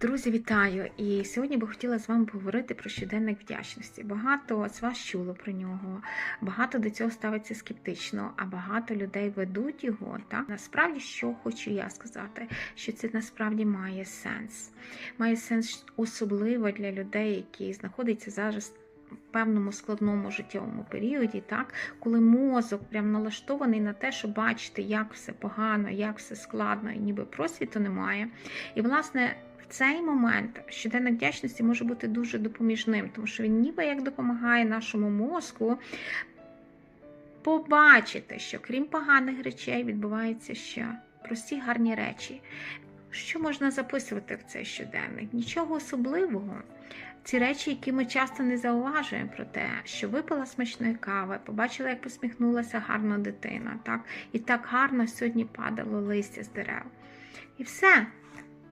Друзі, вітаю! І сьогодні би хотіла з вами поговорити про щоденник вдячності. Багато з вас чуло про нього, багато до цього ставиться скептично, а багато людей ведуть його. Так насправді, що хочу я сказати, що це насправді має сенс. Має сенс особливо для людей, які знаходяться зараз. Певному складному життєвому періоді, так, коли мозок прям налаштований на те, щоб бачити, як все погано, як все складно, і ніби просвіту немає. І, власне, цей момент щоденник вдячності може бути дуже допоміжним, тому що він ніби як допомагає нашому мозку побачити, що крім поганих речей відбуваються ще прості гарні речі. Що можна записувати в цей щоденник? Нічого особливого. Ці речі, які ми часто не зауважуємо про те, що випила смачної кави, побачила, як посміхнулася гарна дитина, так? і так гарно сьогодні падало листя з дерев. І все,